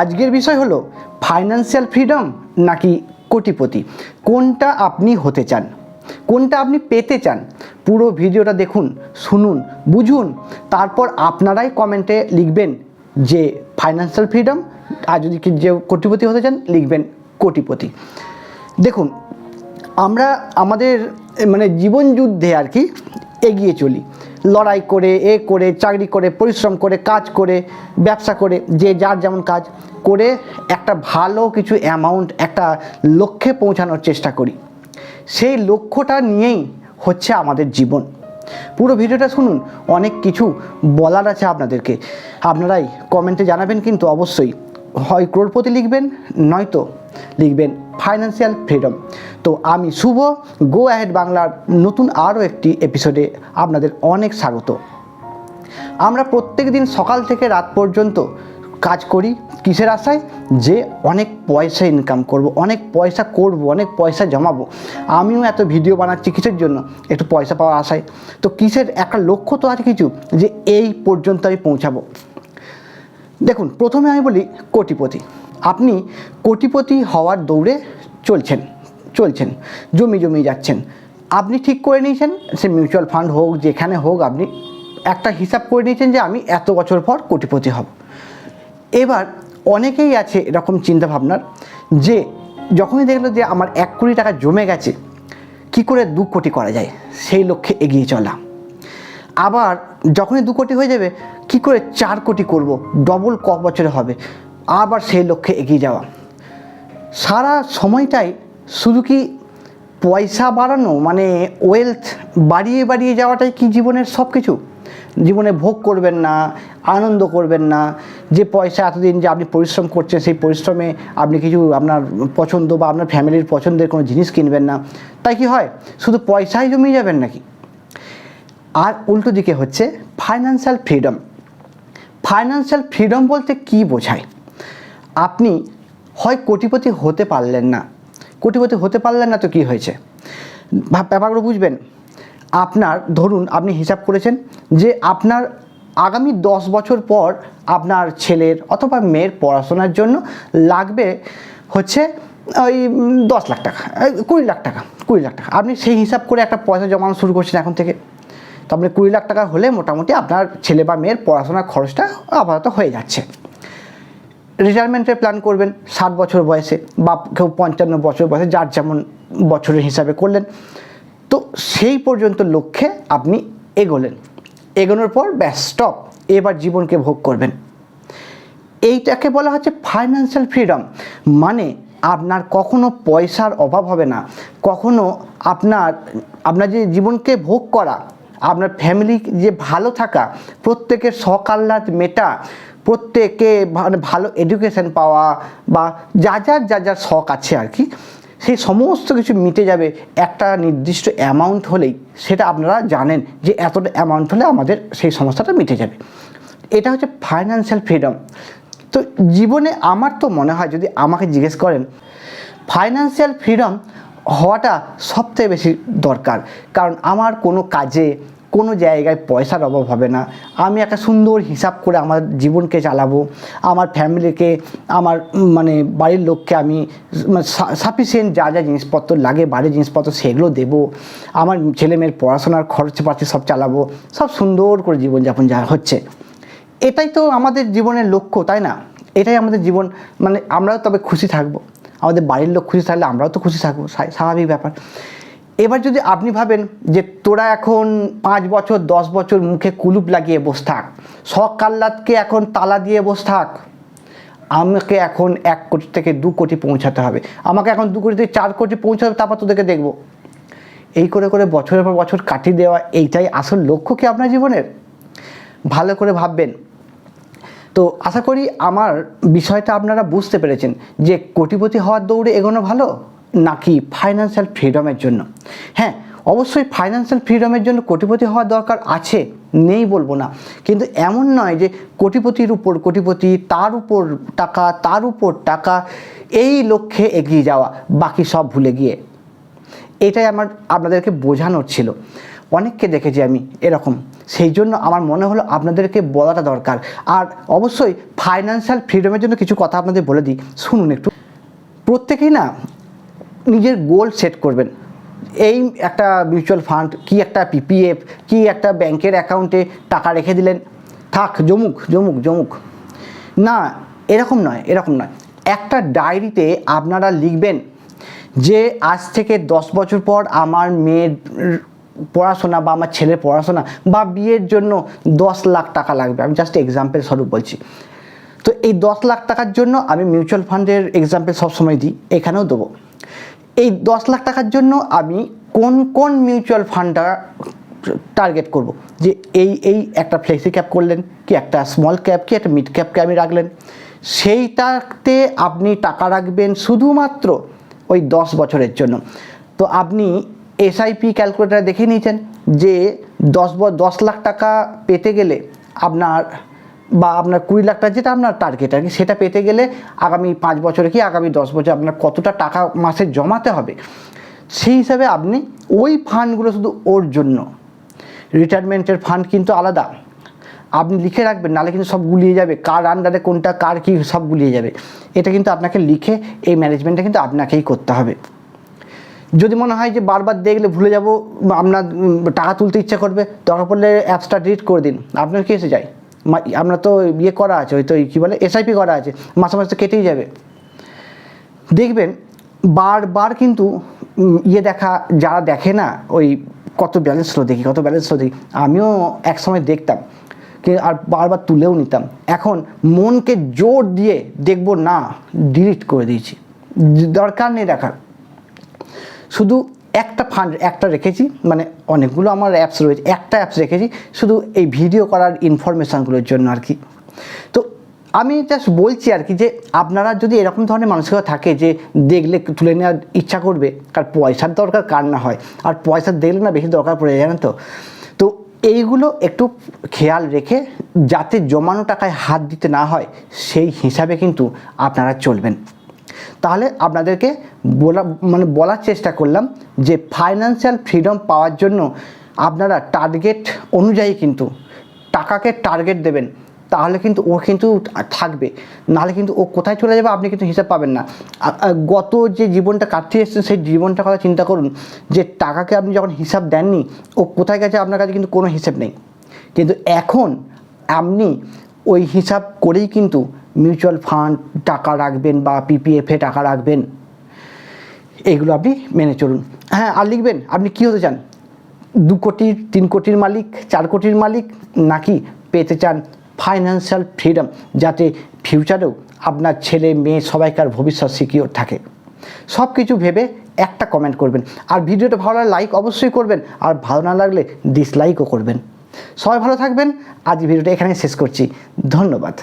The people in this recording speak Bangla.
আজকের বিষয় হলো ফাইন্যান্সিয়াল ফ্রিডম নাকি কোটিপতি? কোনটা আপনি হতে চান? কোনটা আপনি পেতে চান? পুরো ভিডিওটা দেখুন, শুনুন, বুঝুন, তারপর আপনারাই কমেন্টে লিখবেন যে ফাইন্যান্সিয়াল ফ্রিডম আর যদি যে কোটিপতি হতে চান, লিখবেন কোটিপতি। দেখুন, আমরা আমাদের মানে জীবন যুদ্ধে আর কি এগিয়ে চলি। লড়াই করে, এ করে, চাকরি করে, পরিশ্রম করে, কাজ করে, ব্যবসা করে, যে যার যেমন কাজ করে একটা ভালো কিছু অ্যামাউন্ট একটা লক্ষ্যে পৌঁছানোর চেষ্টা করি। সেই লক্ষ্যটা নিয়েই হচ্ছে আমাদের জীবন। পুরো ভিডিওটা শুনুন, অনেক কিছু বলার আছে আপনাদেরকে। আপনারাই কমেন্টে জানাবেন কিন্তু অবশ্যই। হয় ক্রোড়পতি লিখবেন, নয়তো লিখবেন ফাইন্যান্সিয়াল ফ্রিডম তো আমি শুভ গো অ্যাহেড বাংলার নতুন আরও একটি এপিসোডে আপনাদের অনেক স্বাগত। আমরা প্রত্যেক দিন সকাল থেকে রাত পর্যন্ত কাজ করি কিসের আশায়? যে অনেক পয়সা ইনকাম করব, অনেক পয়সা করব, অনেক পয়সা জমাবো। আমিও এত ভিডিও বানাচ্ছি কিসের জন্য? একটু পয়সা পাওয়ার আশায়। তো কিসের একটা লক্ষ্য তো আছে কিছু? যে এই পর্যন্ত আমি পৌঁছাবো। দেখুন, প্রথমে আমি বলি কোটিপতি। আপনি কোটিপতি হওয়ার দৌড়ে চলছেন চলছেন, জমি জমি যাচ্ছেন। আপনি ঠিক করে নিয়েছেন, সে মিউচুয়াল ফান্ড হোক, যেখানে হোক, আপনি একটা হিসাব করে নিয়েছেন যে আমি এত বছর পর কোটিপতি হব। এবার অনেকেই আছে এরকম চিন্তা ভাবনার যে যখনই দেখল যে আমার এক কোটি টাকা জমে গেছে, কি করে দু কোটি করা যায়? সেই লক্ষ্যে এগিয়ে চলা। আবার যখনই দু কোটি হয়ে যাবে, কি করে চার কোটি করব? ডবল ক বছরে হবে? আবার সেই লক্ষ্যে এগিয়ে যাওয়া। সারা সময়টাই শুধু কি পয়সা বাড়ানো মানে ওয়েলথ বাড়িয়ে বাড়িয়ে যাওয়াটাই কি জীবনের সব কিছু জীবনে ভোগ করবেন না, আনন্দ করবেন না, যে পয়সা এতদিন যে আপনি পরিশ্রম করছেন, সেই পরিশ্রমে আপনি কিছু আপনার পছন্দ বা আপনার ফ্যামিলির পছন্দের কোনো জিনিস কিনবেন না। তাই কি হয়? শুধু পয়সাই জমিয়ে যাবেন নাকি? আর উল্টো দিকে হচ্ছে ফাইন্যান্সিয়াল ফ্রিডম ফাইন্যান্সিয়াল ফ্রিডম বলতে কি বোঝায়? আপনি হয় কোটিপতি হতে পারলেন না। কোটিপতি হতে পারলেন না তো কি হয়েছে? ব্যাপারগুলো বুঝবেন। আপনার, ধরুন আপনি হিসাব করেছেন যে আপনার আগামী দশ বছর পর আপনার ছেলের অথবা মেয়ের পড়াশোনার জন্য লাগবে হচ্ছে ওই দশ লাখ টাকা কুড়ি লাখ টাকা, কুড়ি লাখ টাকা। আপনি সেই হিসাব করে একটা পয়সা জমানো শুরু করছেন এখন থেকে। তো আপনি কুড়ি লাখ টাকা হলে মোটামুটি আপনার ছেলে বা মেয়ের পড়াশোনার খরচটা আপাতত হয়ে যাচ্ছে। রিটায়ারমেন্টের প্ল্যান করবেন, ষাট বছর বয়সে বা কেউ পঞ্চান্ন বছর বয়সে, যার যেমন বছরের হিসাবে করলেন। তো সেই পর্যন্ত লক্ষ্যে আপনি এগোলেন। এগোনোর পর ব্যাস স্টপ এবার জীবনকে ভোগ করবেন। এইটাকে বলা হচ্ছে ফাইন্যান্সিয়াল ফ্রিডম মানে আপনার কখনো পয়সার অভাব হবে না। কখনো আপনার আপনার যে জীবনকে ভোগ করা আপনার ফ্যামিলি যে ভালো থাকা, প্রত্যেকের আহ্লাদ মেটা, প্রত্যেকে মানে ভালো এডুকেশন পাওয়া বা যা যার যা যার শখ আছে আর কি, সেই সমস্ত কিছু মিটে যাবে একটা নির্দিষ্ট অ্যামাউন্ট হলেই। সেটা আপনারা জানেন যে এতটা অ্যামাউন্ট হলে আমাদের সেই সমস্যাটা মিটে যাবে। এটা হচ্ছে ফাইন্যান্সিয়াল ফ্রিডম তো জীবনে আমার তো মনে হয়, যদি আমাকে জিজ্ঞেস করেন ফাইন্যান্সিয়াল ফ্রিডম হওয়াটা সবথেকে বেশি দরকার। কারণ আমার কোনো কাজে, কোনো জায়গায় পয়সার অভাব হবে না। আমি একটা সুন্দর হিসাব করে আমার জীবনকে চালাবো। আমার ফ্যামিলিকে, আমার মানে বাড়ির লোককে আমি সাফিসিয়েন্ট যা যা জিনিসপত্র লাগে, বাড়ির জিনিসপত্র সেগুলো দেবো। আমার ছেলে মেয়ের পড়াশোনার খরচপাতি সব চালাবো। সব সুন্দর করে জীবনযাপন যা হচ্ছে। এটাই তো আমাদের জীবনের লক্ষ্য, তাই না? এটাই আমাদের জীবন মানে আমরাও তবে খুশি থাকব। আমাদের বাড়ির লোক খুশি থাকলে আমরাও তো খুশি থাকব স্বাভাবিক ব্যাপার। এবার যদি আপনি ভাবেন যে তোরা এখন পাঁচ বছর, দশ বছর মুখে কুলুপ লাগিয়ে বস থাক, শখ এখন তালা দিয়ে বস থাক, আমাকে এখন এক কোটি থেকে দু কোটি পৌঁছাতে হবে। আমাকে এখন দু কোটি থেকে চার কোটি পৌঁছাতে তারপর তোদেরকে দেখব। এই করে করে বছরের পর বছর কাটিয়ে দেওয়া, এইটাই আসল লক্ষ্য কি আপনার জীবনের? ভালো করে ভাববেন। তো আশা করি আমার বিষয়টা আপনারা বুঝতে পেরেছেন যে কোটিপতি হওয়ার দৌড়ে এগোনো ভালো নাকি ফাইন্যান্সিয়াল ফ্রিডমের জন্য? হ্যাঁ অবশ্যই ফাইন্যান্সিয়াল ফ্রিডমের জন্য কোটিপতি হওয়ার দরকার আছে, নেই বলব না। কিন্তু এমন নয় যে কোটিপতির উপর কোটিপতি, তার উপর টাকা, তার উপর টাকা, এই লক্ষ্যে এগিয়ে যাওয়া, বাকি সব ভুলে গিয়ে। এটাই আমার, আপনাদেরকে বোঝানোর ছিল। অনেককে দেখেছি আমি এরকম। সেই জন্য আমার মনে হলো আপনাদেরকে বলাটা দরকার। আর অবশ্যই ফাইন্যান্সিয়াল ফ্রিডমের জন্য কিছু কথা আপনাদের বলে দিই। শুনুন একটু। প্রত্যেকেই না নিজের গোল সেট করবেন। এই একটা মিউচুয়াল ফান্ড কি একটা পিপিএফ কি একটা ব্যাংকের অ্যাকাউন্টে টাকা রেখে দিলেন। থাক, জমুক জমুক জমুক। না, এরকম নয় এরকম নয়। একটা ডায়েরিতে আপনারা লিখবেন যে, আজ থেকে দশ বছর পর আমার মেয়ের পড়াশোনা বা আমার ছেলের পড়াশোনা বা বিয়ের জন্য দশ লাখ টাকা লাগবে। আমি জাস্ট এক্সাম্পল স্বরূপ বলছি। তো এই দশ লাখ টাকার জন্য আমি মিউচুয়াল ফান্ডের এক্সাম্পল সবসময় দিই, এখানেও দেবো। এই দশ লাখ টাকার জন্য আমি কোন কোন মিউচুয়াল ফান্ডটা টার্গেট করব? যে এই এই একটা ফ্লেক্সি ক্যাপ করলেন, কি একটা স্মল ক্যাপ কি একটা মিড ক্যাপকে আমি রাখলেন? সেইটাতে আপনি টাকা রাখবেন শুধুমাত্র ওই দশ বছরের জন্য। তো আপনি এসআইপি ক্যালকুলেটার দেখে নিয়েছেন যে দশ দশ লাখ টাকা পেতে গেলে আপনার বা আপনার কুড়ি লাখ টাকা যেটা আপনার টার্গেট আর কি, সেটা পেতে গেলে আগামী পাঁচ বছরে কি আগামী দশ বছর আপনার কতটা টাকা মাসে জমাতে হবে? সেই হিসাবে আপনি ওই ফান্ডগুলো শুধু ওর জন্য। রিটায়ারমেন্টের ফান্ড কিন্তু আলাদা। আপনি লিখে রাখবেন নাহলে কিন্তু সব গুলিয়ে যাবে। কার আন্ডারে কোনটা, কার কি সব গুলিয়ে যাবে। এটা কিন্তু আপনাকে লিখে এই ম্যানেজমেন্টটা কিন্তু আপনাকেই করতে হবে। যদি মনে হয় যে বারবার দেখলে ভুলে যাব, আপনার টাকা তুলতে ইচ্ছা করবে, দরকার পড়লে অ্যাপসটা ডিলিট করে দিন। আপনার কি এসে যায়? আপনার তো ইয়ে করা আছে, ওই তো কী বলে এসআইপি করা আছে, মাসে মাসে কেটেই যাবে। দেখবেন, বারবার কিন্তু ইয়ে দেখা, যারা দেখে না, ওই কত ব্যালেন্স ফ্লো দেখি, কত ব্যালেন্স ফ্লো দেখি, আমিও এক সময় দেখতাম আর বারবার তুলেও নিতাম। এখন মনকে জোর দিয়ে দেখব, না ডিলিট করে দিয়েছি। দরকার নেই দেখার। শুধু একটা ফান্ড একটা রেখেছি মানে অনেকগুলো আমার অ্যাপস রয়েছে, একটা অ্যাপস রেখেছি, শুধু এই ভিডিও করার ইনফরমেশানগুলোর জন্য আর কি। তো আমি জাস্ট বলছি আর কি যে, আপনারা যদি এরকম ধরনের মানসিকতা থাকে যে, দেখলে তুলে নেওয়ার ইচ্ছা করবে কার পয়সার দরকার কার না হয়, আর পয়সা দেখলে না বেশি দরকার পড়ে, জানেন তো? তো এইগুলো একটু খেয়াল রেখে, যাতে জমানো টাকায় হাত দিতে না হয়, সেই হিসাবে কিন্তু আপনারা চলবেন। তাহলে আপনাদেরকে বলা মানে বলার চেষ্টা করলাম যে ফাইন্যান্সিয়াল ফ্রিডম পাওয়ার জন্য আপনারা টার্গেট অনুযায়ী কিন্তু টাকাকে টার্গেট দেবেন, তাহলে কিন্তু ও কিন্তু থাকবে। নাহলে কিন্তু ও কোথায় চলে যাবে আপনি কিন্তু হিসাব পাবেন না। গত যে জীবনটা কাটিয়ে এসেছেন, সেই জীবনটার কথা চিন্তা করুন যে টাকাকে আপনি যখন হিসাব দেননি, ও কোথায় গেছে আপনার কাছে কিন্তু কোনো হিসাব নেই। কিন্তু এখন আপনি ওই হিসাব করেই কিন্তু মিউচুয়াল ফান্ড টাকা রাখবেন বা পিপিএফে টাকা রাখবেন, এগুলো আপনি মেনে চলুন। হ্যাঁ আর লিখবেন, আপনি কী হতে চান? দু কোটির তিন কোটির মালিক, চার কোটির মালিক, নাকি পেতে চান ফাইন্যান্সিয়াল ফ্রিডম যাতে ফিউচারেও আপনার ছেলে, মেয়ে, সবাইকার ভবিষ্যৎ সিকিওর থাকে। সব কিছু ভেবে একটা কমেন্ট করবেন। আর ভিডিওটা ভালো লাগলে লাইক অবশ্যই করবেন, আর ভালো না লাগলে ডিসলাইকও করবেন। সবাই ভালো থাকবেন, আজ ভিডিওটা এখানে শেষ করছি। ধন্যবাদ।